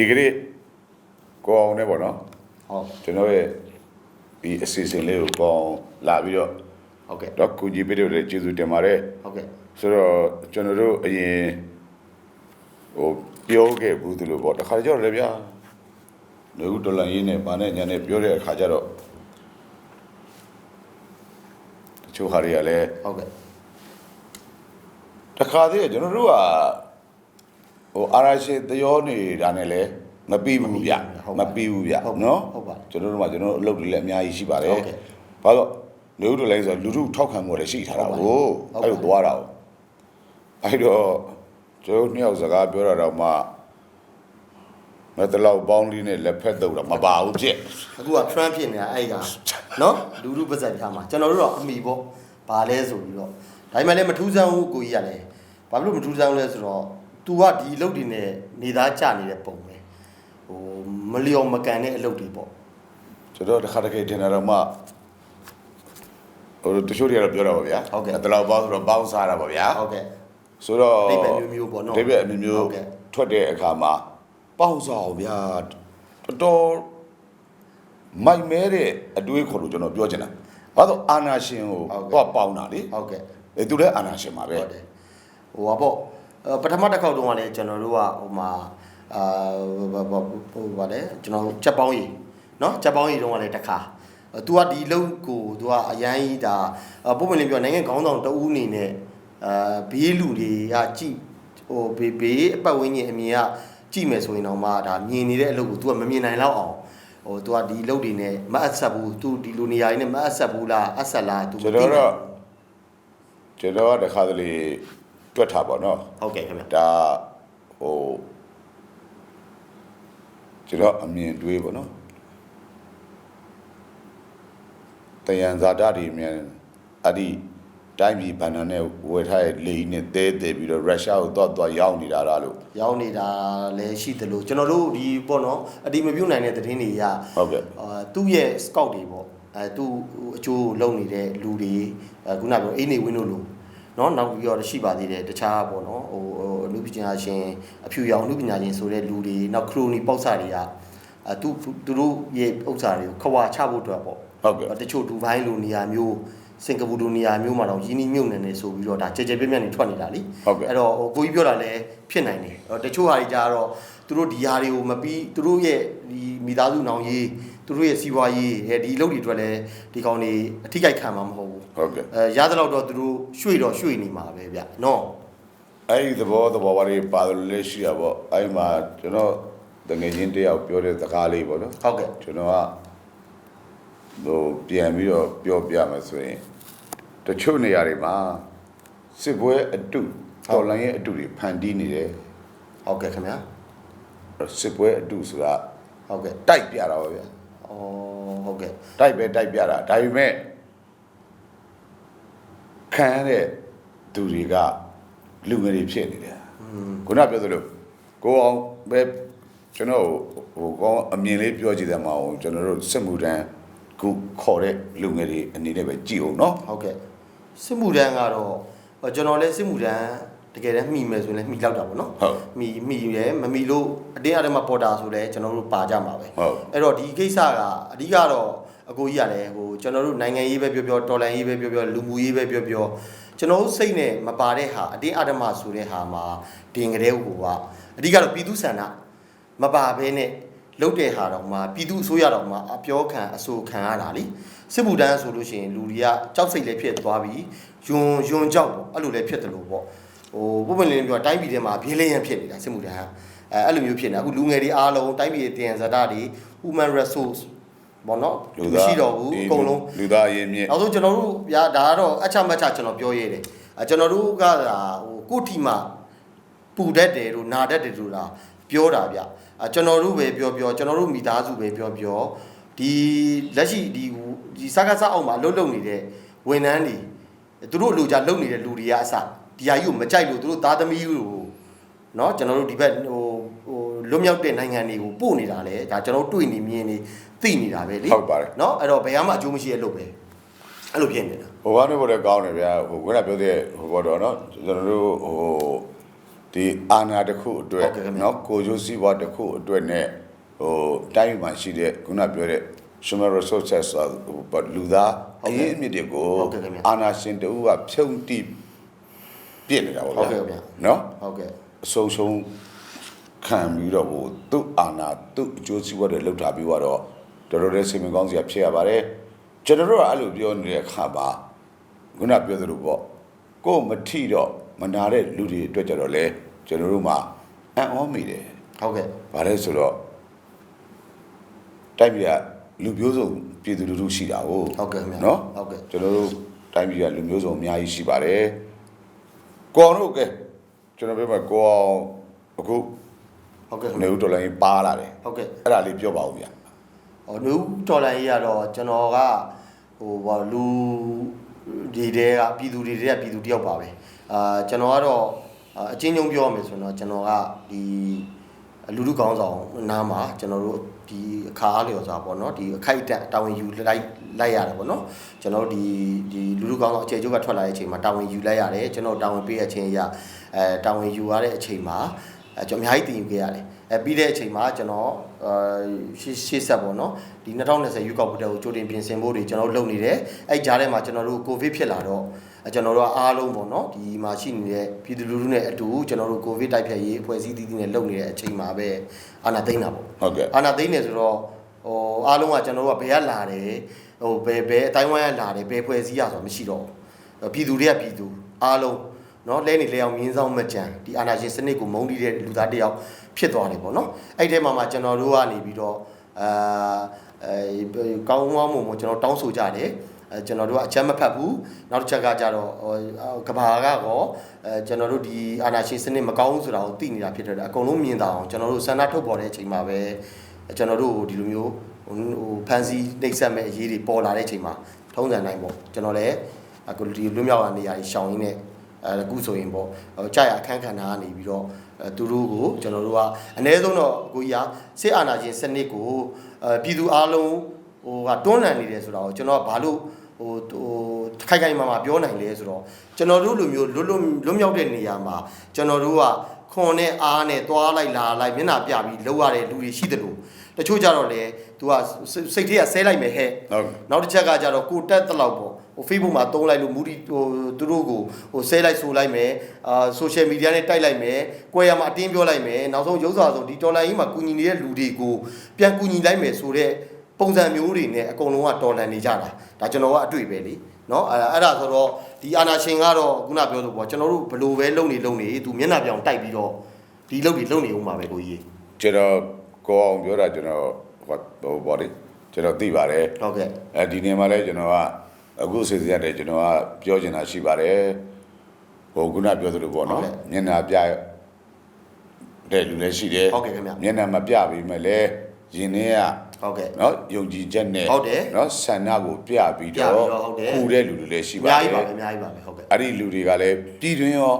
ဒီကနေ့ကိုအောင်နဲ့ပေါ့နော်ဟုတ်ကျွန်တော်ရဲ့ဒီအစီအစဉ်လေးကိုကိုအောင်လာပြီးတော့ဟုတ်ကဲ့တော့ကုကြီးပြည့်တယ်ကျေးဇူးတင်ပါတယ်ဟုတ်ကဲ့ဆိုတော့ကျွန်တော်တို့အရင်ဟိုပြောခဲ့ဘူးသူလို့ပေါ့တခါကြောက်လည်းဗျာလူဒေါ်လာရင်းနဲ့ဗာနဲ့ညာနဲ့ပြောတဲ့အခါကျတော့တချို့ဟာတွေကလည်းဟုတ်ကဲ့တခါတည်းကျွန်တော်တို့က ဟိုအာရရှိသရောနေတာနဲ့လည်းမပြီးဘူးဗျမပြီးဘူးဗျနော်ဟုတ်ပါကျွန်တော်တို့ကကျွန်တော်တို့အလုပ်တွေလည်းအများကြီးရှိပါတယ်ဟုတ်ကဲ့ဘာလို့လူတို့လည်းဆိုတော့လူတို့ထောက်ခံမှုလည်းရှိထားတာဟုတ်ကိုပါအဲ့လိုသွားတာကိုအဲ့တော့ကျွန်တော်တို့နှစ်ယောက်စကားပြောတာတော့မှမတလောက်ပေါင်းလေးနဲ့လက်ဖက်တော့တာမပါဘူးပြည့်အခုက trend ဖြစ်နေတာအဲ့ကနော်လူလူပါဇက်ပြားမှာကျွန်တော်တို့တော့အမိပေါ့ဘာလဲဆိုပြီးတော့ဒါပေမဲ့လည်းမထူးဆန်းဘူးကိုကြီးကလည်းဘာဖြစ်လို့မထူးဆန်းလဲဆိုတော့ तू ကဒီအလုပ်တွေနဲ့နေသားကြနေတဲ့ပုံပဲဟိုမလျော်မကန်တဲ့အလုပ်တွေပေါ့ကျွန်တော်တစ်ခါတခါတင်တာတော့မှဟိုတချို့တွေကတော့ပြောတာပါဗျာတလောက်ပေါင်းဆိုတော့ပေါင်းစားတာပါဗျာဟုတ်ကဲ့ ဆိုတော့ဒိဗယ်မျိုးမျိုးပေါ့နော်ဒိဗယ်မျိုးမျိုးဟုတ်ကဲ့ ထွက်တဲ့အခါမှာပေါင်းစားအောင်ဗျာတော်တော်မိုက်မဲတဲ့အတွေးခေါ်လို့ကျွန်တော်ပြောချင်တာဘာလို့အာနာရှင်ကိုတော့ပေါင်းတာလေဟုတ်ကဲ့ အဲသူလည်းအာနာရှင်ပါပဲဟုတ်တယ်ဟိုပါပေါ့အဲ ပထမတစ်ခေါက်တုန်းကလည်းကျွန်တော်တို့ကဟိုမှာအာဟိုဟိုဗာလဲကျွန်တော်ချက်ပေါင်းရီเนาะချက်ပေါင်းရီတုန်းကလည်းတစ်ခါအဲ तू ကဒီလုံကို तू ကအရန်ကြီးဒါအပုံမှန်လေးပြောနိုင်ငံခေါင်းဆောင်တဦးအနေနဲ့အာဘေးလူတွေကကြည်ဟိုဘေးဘေးအပတ်ဝန်းကျင်အမြင်ကကြည့်မယ်ဆိုရင်တော့မှဒါမြင်နေတဲ့အလုပ်ကို तू ကမမြင်နိုင်တော့အောင်ဟို तू ကဒီလုပ်တွေနဲ့မအပ်ဆက်ဘူး तू ဒီလိုနေရာကြီးနဲ့မအပ်ဆက်ဘူးလားအပ်ဆက်လား तू မ ကျွန် သိ တော် ဘူး တော့ကျွန်တော်ကတစ်ခါတလေ တွက်ထားပါတော့ဟုတ်ကဲ့ခင်ဗျဒါဟိုကျွန်တော်အမြင်တွေးပါနော်တယံဇာတတွေမြန်အဲ့ဒီတိုင်းပြည်ဘဏ္ဍာနဲ့ဝယ်ထားတဲ့လေကြီးနဲ့တဲတဲပြီးတော့ရုရှားကိုတော့တော့ရောက်နေတာလားလို့ရောက်နေတာလည်းရှိသလိုကျွန်တော်တို့ဒီပေါ့နော်အတီမပြုတ်နိုင်တဲ့သတင်းတွေရဟုတ်ကဲ့အာသူ့ရဲ့ scout တွေပေါ့အဲသူ့အကျိုးလုံနေတဲ့လူတွေအဲခုနပြောအိနေဝင်းတို့လူ နော်နောက်ပြီးတော့ရှိပါသေးတယ်တခြားပေါ့နော်ဟိုဟိုအမှုပညာရှင်အဖြူရောင်အမှုပညာရှင်ဆိုတဲ့လူတွေနောက်ခရိုနီပေါက်စာတွေကအဲသူသူတို့ရဲ့ဥစ္စာတွေကိုခွာချဖို့အတွက်ပေါ့ဟုတ်ကဲ့တချို့ဒူဘိုင်းလိုနေရာမျိုးစင်ကာပူလိုနေရာမျိုးမှာတော့ရင်းနှီးမြုပ်နှံနေဆိုပြီးတော့ဒါကြဲကြဲပြန့်ပြန့်နေထွက်နေတာလीဟုတ်ကဲ့အဲ့တော့ဟိုကိုကြီးပြောတာလည်းဖြစ်နိုင်တယ်အဲ့တော့တချို့ဟာတွေကြတော့သူတို့ဒီဟာတွေကိုမပြီးသူတို့ရဲ့ဒီမိသားစုနောင်ရေး သူတို့ရဲ့စီးပွားရေးအဲဒီလုပ်တွေအတွက်လည်းဒီကောင်တွေအထိကိတ်ခံမှာမဟုတ်ဘူးဟုတ်ကဲ့အဲရသလောက်တော့သူတို့ရွှေ့တော့ရွှေ့နေမှာပဲဗျနော်အဲ့ဒီသဘောသဘောပါလေးပါတယ်လို့လည်းရှိရပါအဲ့ဒီမှာကျွန်တော်တငယ်ချင်းတယောက်ပြောတဲ့စကားလေးပေါ့နော်ဟုတ်ကဲ့ကျွန်တော်ကဟိုပြန်ပြီးတော့ပြောပြမယ်ဆိုရင်တချို့နေရာတွေမှာစစ်ပွဲအတုတော်လိုင်းရဲ့အတုတွေဖန်တီးနေတယ်ဟုတ်ကဲ့ခင်ဗျာစစ်ပွဲအတုဆိုတာဟုတ်ကဲ့တိုက်ပြတာပါဗျာဩ ဟုတ်ကဲ့တိုက်ပဲတိုက်ပြတာဒါပေမဲ့ခံရတဲ့သူတွေကလူငယ်တွေဖြစ်နေတယ်ခုနပြောသလိုကိုအောင်ပဲကျွန်တော်ဟိုကောင်းအမြင်လေးပြောကြည့်တယ်မအောင်ကျွန်တော်တို့စစ်မှုတန်းခုခေါ်တဲ့လူငယ်တွေအနေနဲ့ပဲကြည့်အောင်နော်ဟုတ်ကဲ့စစ်မှုတန်းကတော့ဟိုကျွန်တော်လည်းစစ်မှုတန်း တကယ်တမ်းမှီမယ်ဆိုရင်လည်းမှီလောက်တာပေါ့နော်ဟုတ်မှီမှီရဲမမှီလို့အတင်းအဓမ္မပေါ်တာဆိုလဲကျွန်တော်တို့ပါကြမှာပဲဟုတ်အဲ့တော့ဒီကိစ္စကအဓိကတော့အကိုကြီးကလည်းဟိုကျွန်တော်တို့နိုင်ငံရေးပဲပြောပြောတော်လှန်ရေးပဲပြောပြောလူမှုရေးပဲပြောပြောကျွန်တော်တို့စိတ်နဲ့မပါတဲ့ဟာအတင်းအဓမ္မဆိုတဲ့ဟာမှာတင်ကြတဲ့ဟိုကအဓိကတော့ပြည်သူဆန္ဒမပါဘဲနဲ့လုတ်တဲ့ဟာတော့မှပြည်သူအစိုးရတော့မှအပြောခံအဆိုခံရတာလीစစ်မှုတန်းဆိုလို့ရှိရင်လူတွေကကြောက်စိတ်လည်းဖြစ်သွားပြီးယွန်ယွန်ကြောက်ပေါ့အဲ့လိုလည်းဖြစ်တယ်လို့ပေါ့ ဟိုပုံမှန်လေးပြောတိုင်းပြည်ထဲမှာဘင်းလင်းရန်ဖြစ်နေတာစစ်မှုတန်းကအဲအဲ့လိုမျိုးဖြစ်နေတာအခုလူငယ်တွေအားလုံးတိုင်းပြည်တင်ဇာတာတွေ human resource ဘောနော်မရှိတော့ဘူးအကုန်လုံးလူသားအရင်မြင့်နောက်ဆုံးကျွန်တော်တို့ဗျာဒါကတော့အချမချကျွန်တော်ပြောရဲတယ်အဲကျွန်တော်တို့ကဒါဟိုကိုယ့်ထီမှာပူတတ်တယ်လို့နာတတ်တယ်လို့လားပြောတာဗျအဲကျွန်တော်တို့ပဲပြောပြောကျွန်တော်တို့မိသားစုပဲပြောပြောဒီလက်ရှိဒီဒီစကားစအောက်မှာလှုပ်လှုပ်နေတဲ့ဝန်ထမ်းတွေသူတို့အလိုကြလှုပ်နေတဲ့လူတွေကအစ ဒီဟာကြီးကိုမကြိုက်လို့သူတို့သားသမီးကိုเนาะကျွန်တော်တို့ဒီဘက်ဟိုဟိုလွတ်မြောက်တဲ့နိုင်ငံတွေကိုပို့နေတာလေဒါကျွန်တော်တို့တွေ့နေမြင်နေသိနေတာပဲလေ ဟုတ်ပါတယ် เนาะအဲ့တော့ဘယ်မှအကျိုးမရှိရဲ့လို့ပဲအဲ့လိုဖြစ်နေတာ ဟိုကနေပေါ်တဲ့ကောင်းတယ်ဗျာဟိုခုနပြောတဲ့ဟိုဘောတော့နော်ကျွန်တော်တို့ဟို ဒီအာဏာတစ်ခုအတွက် ဟုတ်ကဲ့ခင်ဗျာ เนาะကိုကျိုးစီးပွားတစ်ခုအတွက်နဲ့ဟိုတိုင်းပြည်မှာရှိတဲ့ခုနပြောတဲ့ human resources ဆိုဟိုလူသားအရင်းအမြစ်တွေကို ဟုတ်ကဲ့ခင်ဗျာ အာဏာရှင်တူကဖြုံတိ ပြစ်နေတာပေါ့ဗျာဟုတ်ကဲ့ဗျာနော်ဟုတ်ကဲ့အဆုံးဆုံးခံပြီးတော့ကိုသူ့အာဏာသူ့အကျိုးစီးပွားတွေလှုပ်ထားပြီးတော့တော်တော်လေးစိတ်မကောင်းစရာဖြစ်ရပါတယ်ကျွန်တော်တို့ကအဲ့လိုပြောနေတဲ့အခါမှာခုနပြောသလိုပေါ့ကို့မထီတော့မနာတဲ့လူတွေအတွက်ကြတော့လဲကျွန်တော်တို့မှာအံ့ဩမိတယ်ဟုတ်ကဲ့ဘာလဲဆိုတော့တိုက်ပြည်ကလူမျိုးစုံပြည်သူလူထုရှိတာကိုဟုတ်ကဲ့နော်ဟုတ်ကဲ့ကျွန်တော်တို့တိုင်းပြည်ကလူမျိုးစုံအများကြီးရှိပါတယ် ကိုအောင်တို့ကဲကျွန်တော်ပြောမှာကိုအောင်အခုဟုတ်ကဲ့ခင်နေဗျာဦးတော်လိုင်းပါလာတယ်ဟုတ်ကဲ့။အဲ့ဒါလေးပြောပါဦးဗျာဟိုနူတော်လိုင်းကြီးကတော့ကျွန်တော်ကဟိုဘာလူဒီတဲကပြည်သူတွေတဲကပြည်သူတယောက်ပါပဲအာကျွန်တော်ကတော့အာအချင်းချင်းပြောရမယ်ဆိုတော့ကျွန်တော်ကဒီလူလူကောင်းဆောင်နားမှာကျွန်တော်တို့ဒီအခါအားလျော်စွာပေါ့နော်ဒီအခိုက်အတန့်တာဝန်ယူလိုက် လိုက်ရတယ်ပေါ့နော်ကျွန်တော်တို့ဒီဒီလူလူကောင်းဆောင်အခြေကျုပ်ကထွက်လာတဲ့အချိန်မှာတာဝန်ယူလိုက်ရတယ်ကျွန်တော်တာဝန်ပေးတဲ့အချိန်အရအဲတာဝန်ယူရတဲ့အချိန်မှာအဲကျွန်တော်အများကြီးတည်ယူခဲ့ရတယ်အဲပြီးတဲ့အချိန်မှာကျွန်တော်အာရှေ့ရှေ့ဆက်ပေါ့နော်ဒီ2020ရွေးကောက်ပွဲကိုကြိုတင်ပြင်ဆင်ဖို့တွေကျွန်တော်တို့လုပ်နေတယ်အဲကြားထဲမှာကျွန်တော်တို့ကိုဗစ်ဖြစ်လာတော့အဲကျွန်တော်တို့ကအားလုံးပေါ့နော်ဒီမှာရှိနေတဲ့ပြည်သူလူထုနဲ့အတူကျွန်တော်တို့ကိုဗစ်တိုက်ဖျက်ရေးအဖွဲ့အစည်းတည်တည်နဲ့လုပ်နေတဲ့အချိန်မှာပဲအာဏာသိမ်းတာပေါ့။ဟုတ်ကဲ့အာနာသိန်းနေဆိုတော့ဟိုအားလုံးကကျွန်တော်တို့ကဘယ်ကလာတယ် ဟိုဘယ်ဘယ်အတိုင်းဝိုင်းကလာတယ်ဘယ်ဖွဲ့စည်းရဆိုတာမရှိတော့ဘူးပြည်သူတွေကပြည်သူအားလုံးနော်လဲနေလဲအောင်မြင်းဆောင်မကြံဒီအာနာရှင်စနစ်ကိုမုန်းတီးတဲ့လူသားတယောက်ဖြစ်သွားတယ်ပေါ့နော်အဲ့ဒီထဲမှာမှကျွန်တော်တို့ကနေပြီးတော့အာအဲကောင်းကောင်းမွန်မွန်ကျွန်တော်တောင်းဆိုကြတယ်ကျွန်တော်တို့ကအချက်မဖတ်ဘူးနောက်တစ်ချက်ကကြတော့ကဘာကတော့အဲကျွန်တော်တို့ဒီအာနာရှင်စနစ်မကောင်းဘူးဆိုတာကိုသိနေတာဖြစ်တယ်အကုန်လုံးမြင်တာအောင်ကျွန်တော်တို့ဆန္ဒထုတ်ပေါ်တဲ့အချိန်မှာပဲကျွန်တော်တို့ဒီလိုမျိုး ဟိုဟိုဖန်စီနှိပ်စက်မဲ့အရေးတွေပေါ်လာတဲ့အချိန်မှာထုံးစံတိုင်းပေါ့ကျွန်တော်လည်းအခုဒီလွတ်မြောက်ရာနေရာကြီးရှောင်ရင်းနဲ့အဲအခုဆိုရင်ပေါ့ဟိုကြာရအခန်းခန္ဓာကနေပြီးတော့အဲသူတို့ကိုကျွန်တော်တို့ကအ ਨੇ ဆုံးတော့အခုကြီးကစစ်အာဏာရှင်စနစ်ကိုအဲပြည်သူအလုံးဟိုကတွန်းလှန်နေတယ်ဆိုတာကိုကျွန်တော်ကဘာလို့ဟိုဟိုခိုင်ခိုင်မာမာပြောနိုင်လဲဆိုတော့ကျွန်တော်တို့လူမျိုးလွတ်လွတ်လွတ်မြောက်တဲ့နေရာမှာကျွန်တော်တို့ကခွန်နဲ့အားနဲ့သွားလိုက်လာလိုက်မျက်နှာပြပြီးလှုပ်ရတဲ့လူတွေရှိတယ်လို့တချို့ကြတော့လေ तू ကစိတ်ထဲကဆဲလိုက်မယ်ဟဲ့ဟုတ်ကဲ့နောက်တစ်ချက်ကကြတော့ကိုတက်တလောက်ပေါ့ဟို Facebook မှာတုံးလိုက်လို့မူဒီဟိုသူတို့ကိုဟိုဆဲလိုက်ဆိုလိုက်မယ်အာ social media နဲ့တိုက်လိုက်မယ်ကြွယ်ရမှာအတင်းပြောလိုက်မယ်နောက်ဆုံးရုပ်စွာဆုံးဒီတော်လိုင်းကြီးမှာကူညီနေတဲ့လူတွေကိုပြန်ကူညီလိုက်မယ်ဆိုတော့ပုံစံမျိုးတွေနဲ့အကုန်လုံးကတော်လန်နေကြတာဒါကျွန်တော်ကအတွေ့ပဲလေနော်အဲ့အဲ့ဒါဆိုတော့ဒီအာနာရှင်ကတော့ခုနပြောလို့ပေါ့ကျွန်တော်တို့ဘလို့ပဲလုံနေလုံနေသူမျက်နှာပြောင်တိုက်ပြီးတော့ဒီလုံတွေလုံနေဦးမှာပဲကိုကြီးကျွန်တော်ကိုအောင်ပြောတာကျွန်တော် ဟိုဟိုဘောလေကျွန်တော်သိပါတယ်ဟုတ်ကဲ့အဲဒီနေရာမှာလဲကျွန်တော်ကအခုစီစဉ်ရတယ်ကျွန်တော်ကပြောချင်တာရှိပါတယ်ဟိုခုနပြောသလိုပေါ့နော်မျက်နှာပြတဲ့လူလည်းရှိတယ်ဟုတ်ကဲ့ခင်ဗျမျက်နှာမပြပြီးမှလည်းရင်ထဲကဟုတ်ကဲ့နော်ယုံကြည်ချက်နဲ့ဟုတ်တယ်နော်ဆန္ဒကိုပြပြီးပြတော့ပြီးတော့ဟုတ်တယ်ပူတဲ့လူတွေလည်းရှိအပါများတကြီးပါယ်ပဲအများကြီးပါပဲဟုတ်ကဲ့အဲ့ဒီလူတွေကလည်းပြည်တွင်းရော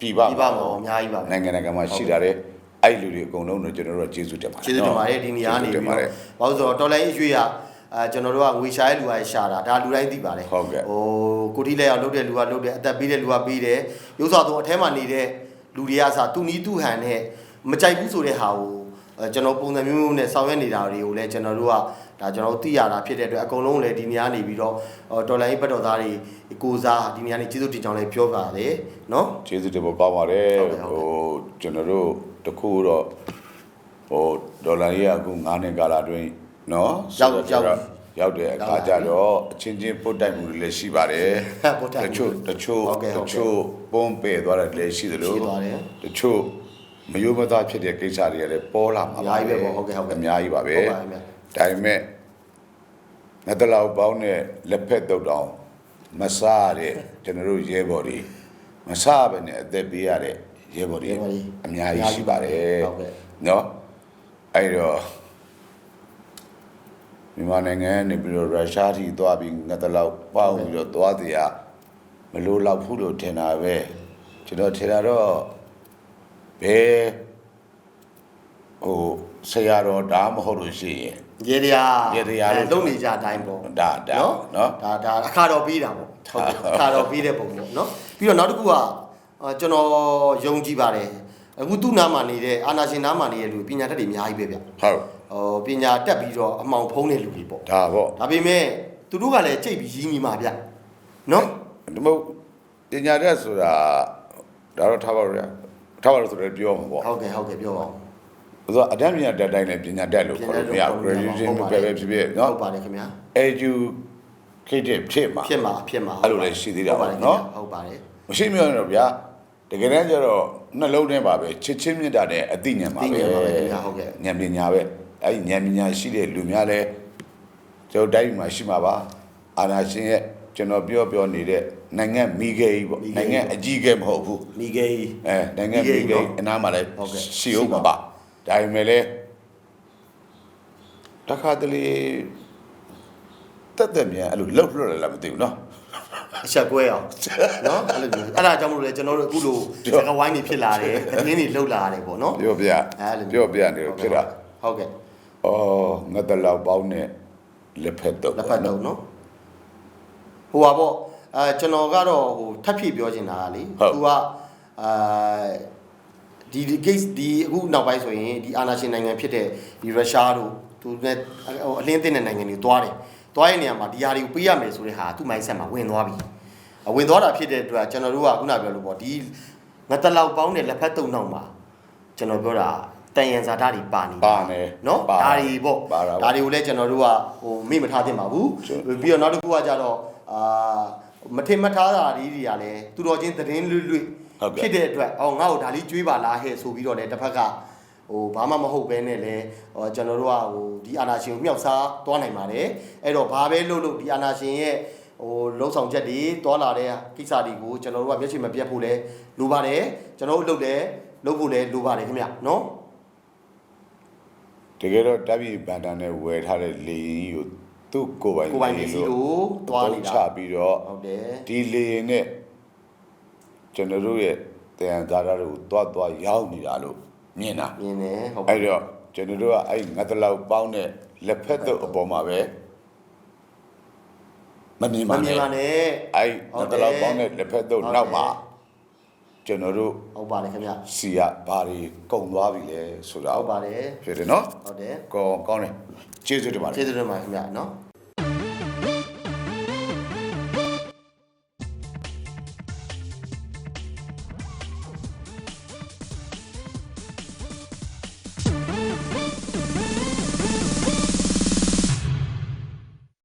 ပြည်ပဒီပါမောအများကြီးပါပဲနိုင်ငံနိုင်ငံမှာရှိတာတဲ့ အဲ့ဒီလူတွေအကုန်လုံးကိုကျွန်တော်တို့ကကျေးဇူးတင်ပါတယ်ကျေးဇူးတင်ပါတယ်ဒီနေရာကနေကျေးဇူးတင်ပြီးပါတယ်တော့ဘာလို့ဆိုတော့တော်လိုင်းအရွှေရအဲကျွန်တော်တို့ကငွေရှာတဲ့လူကရှာတာဒါလူတိုင်းသိပါတယ်ဟုတ်ကဲ့ဟိုကိုတိလက်အောင်လုပ်တဲ့လူကလုပ်တယ်အသက်ပေးတဲ့လူကပေးတယ်ရုပ်စွာသုံးအထဲမှာနေတဲ့လူတွေကစသူနီးသူဟန်နဲ့မကြိုက်ဘူးဆိုတဲ့ဟာကိုအဲကျွန်တော်ပုံစံမျိုးမျိုးနဲ့ဆောင်ရွက်နေတာတွေကိုလည်းကျွန်တော်တို့ကဒါကျွန်တော်တို့သိရတာဖြစ်တဲ့အတွက်အကုန်လုံးလည်းဒီနေရာနေပြီးတော့ဟိုတော်လိုင်းဘတ်တော်သားတွေကိုစားဒီနေရာနေကျေးဇူးတင်ကြောင်းလည်းပြောပါတယ်နော်ကျေးဇူးတင်ဖို့ကောင်းပါတယ်ဟုတ်ကဲ့ဟုတ်ကဲ့ဟိုကျွန်တော် တို့တခုတော့ဟိုဒေါ်လာကြီးကအခု9နှစ်ကာလအတွင်းနော်ရောက်ဆိုတော့ရောက်ရောက်တဲ့အခါကျတော့အချင်းချင်းပုတ်တိုက်မှုတွေလည်းရှိပါတယ်ပုတ်တိုက်မှုတချို့တချို့ဟုတ်ကဲ့တဟုတ်ကဲ့ချို့ပုံပေသွားတယ်လည်းရှိသလိုရှိသွားတယ်တချို့မယိုးမသားဖြစ်တဲ့ကိစ္စတွေကလည်းပေါ်လာမှာအများကြီးပဲပေါ့ဟုတ်ကဲ့ဟုတ်ကဲ့အများကြီးပါပဲဟုတ်ပါပြီဗျာဒါပေမဲ့ငါတလောက်ပေါင်းနဲ့လက်ဖက်တုတ်တောင်မစားတဲ့ကျွန်တော်တို့ရဲဘော်တွေမစားဘဲနဲ့အသက်ပေးရတဲ့ ရဲဘော်တွေရဲဘော်တွေအများကြီးရှိပါတယ်ဟုတ်ကဲ့နော်အဲ့တော့မြန်မာနိုင်ငံကနေပြီးတော့ရုရှားထိသွားပြီးငါတလောက်ပေါင်းပြီးတော့သွားတရားမလို့လောက်ဘူးလို့ထင်တာပဲကျွန်တော်ထင်တာတော့ဘယ်ဟိုဆရာတော်ဒါမှမဟုတ်လို့ရှိရင်ရေတရားရေတရားလို့အဲလုံနေကြအတိုင်းပေါ့ဒါဒါနော်ဒါဒါအခါတော်ပြီးတာပေါ့ဟုတ်ကဲ့အခါတော်ပြီးတဲ့ပုံပေါ့နော်ပြီးတော့နောက်တစ်ခုကအာ ကျွန်တော်ယုံကြည်ပါတယ်အခုသူ့နားမှာနေတဲ့အာနာရှင်နားမှာနေတဲ့လူပညာတတ်တွေအများကြီးပဲဗျဟုတ်ဟောပညာတက်ပြီးတော့အမှောင်ဖုံးတဲ့လူတွေပေါ့ဒါပေါ့ဒါပေမဲ့သူတို့ကလည်းကြိတ်ပြီးရင်းမိမှာဗျနော်ဒီမို့ပညာတတ်ဆိုတာဒါတော့ထားပါတော့ရထားပါတော့ဆိုတော့ပြောမှာပေါ့ဟုတ်ကဲ့ဟုတ်ကဲ့ပြောပါဦးဆိုတော့အတန်းပညာတတ်တိုင်းလည်းပညာတတ်လို့ခေါ်လို့မရဘူး graduation ပဲပဲဖြစ်ဖြစ်ဟုနော်တ်ပါတယ်ခင်ဗျာ educated ဖြစ်မှာဖြစ်မှာဖြစ်မှာအဲ့လိုလည်းရှိသေးတာပေါ့နော်ဟုတ်ပါတယ်မရှိမရတော့ဗျာ တကယ်တမ်းကျတော့နှလုံးထဲပါပဲချစ်ချင်းမြတ်တာနဲ့အသိဉာဏ်ပါသိပဲဉာဏ်ပါပဲခင်ဗျာဟုတ်ကဲ့ဉာဏ်ပညာပဲအဲ့ဒီဉာဏ်ပညာရှိတဲ့လူများလဲကျွန်တော်တိုင်းမှာရှိမှာပါအာနာရှင်ရဲ့ကျွန်တော်ပြောပြောနေတဲ့နိုင်ငံမိခဲကြီးပေါ့နိုင်ငံအကြီးခဲမဟုတ်ဘူးမိဂေးအဲနိုင်ငံမိမိခဲခဲကြီးအနားမှာလည်းဟုတ်ကဲ့ရှိအောင်ပါပါဒါပေမဲ့လည်းတခါတလေတက်တက်မြန်အဲ့လိုလှုပ်လှုပ်လာမသိဘူးနော် အချက်ကွဲအောင်နော်အဲ့လိုမျိုးအဲ့ဒါကြောင့်မလို့လေကျွန်တော်တို့အခုလိုစကဝိုင်းနေဖြစ်လာတယ်သတင်းတွေလှုပ်လာတယ်ပေါ့နော်ပြောပြအဲ့လိုမျိုးပြောပြနေလို့ဖြစ်တာဟုတ်ကဲ့အော်ငါတလောက်ပေါင်းနဲ့လက်ဖက်တော့လက်ဖက်တော့နော်ဟိုပါပေါ့အဲကျွန်တော်ကတော့ဟိုထပ်ဖြည့်ပြောချင်တာကလေသူကအာဒီဒီ case ဒီအခုနောက်ပိုင်းဆိုရင်ဒီအာနာရှင်နိုင်ငံဖြစ်တဲ့ဒီရုရှားတို့သူနဲ့ဟိုအလင်းသိတဲ့နိုင်ငံတွေတွားတယ် တွားရဲ့နေရာမှာဒီဟာတွေကိုပေးရမယ်ဆိုတဲ့ဟာသူ့ mindset မှာဝင်သွားပြီအဝင်သွားတာဖြစ်တဲ့အတွက်ကျွန်တော်တို့ကခုနပြောလို့ပေါ့ဒီငါတလောက်ပေါင်းတဲ့လက်ဖက်တုံနောက်မှာကျွန်တော်ပြောတာတန်ရန်ဇာတာတွေပါနေပါနေနော်ပါဒါတွေပေါ့ပါတာဒါတွေကိုလည်းကျွန်တော်တို့ကဟိုမေ့မထားသင့်ပါဘူးကျုပ်ပြီးတော့နောက်တစ်ခုကကြတော့အာမထင်မထားတာလေးတွေကလည်းသူတော်ချင်းသတင်းလွတ်လွတ်ဟုတ်ကဲ့ဖြစ်တဲ့အတွက်အော်ငါ့ကိုဒါလေးကြွေးပါလားဟဲ့ဆိုပြီးတော့လည်းတစ်ဖက်က ဟိုဘာမှမဟုတ်ပဲနဲ့လေဟိုကျွန်တော်တို့ကဟိုဒီအာနာရှင်ကိုမြောက်စားသွားနိုင်ပါတယ်အဲ့တော့ဘာပဲလုပ်လို့ဒီအာနာရှင်ရဲ့ဟိုလုံဆောင်ချက်တွေတွာလာတဲ့ကိစ္စတွေကိုကျွန်တော်တို့ကမျက်ခြေမပြတ်ဖို့လဲလိုပါတယ်ကျွန်တော်တို့လုပ်တယ်လုပ်ဖို့လဲလိုပါတယ်ခင်ဗျနော်တကယ်တော့တပ်ပြည်ဗန်တန်နဲ့ဝယ်ထားတဲ့လေရင်ကြီးကိုသူ့ကိုယ်ပိုင်ကိုယ်ပိုင်ပစ္စည်းကိုတွားနေတာချပြီးတော့ဟုတ်တယ်ဒီလေရင်နဲ့ကျွန်တော်တို့ရဲ့တန်သားသားတွေကိုတွားတွားရောက်နေတာလို့ မြင်တာမြင်တယ်ဟုတ်ပါအဲ့တော့ကျွန်တော်တို့ကအဲ့ငါတလောက်ပေါင်းတဲ့လက်ဖက်တော့အပေါ်မှာပဲမမြင်မပါမြင်နဲ့ပါနဲ့အဲ့ဟုတ်ငါတယ်တလောက်ပေါင်းတဲ့လက်ဖက်တော့ဟုတ်တယ်နောက်မှာကျွန်တော်တို့ဟုတ်ပါတယ်ခင်ဗျစီကဘာတွေကုန်သွားပြီလဲဆိုတာဟုတ်ပါတယ်ဖြစ်တယ်နော်ဟုတ်တယ်ကောင်းကောင်းတယ်ကျေးဇူးတင်ပါတယ်ကျေးဇူးတင်ပါတယ်ခင်ဗျနော်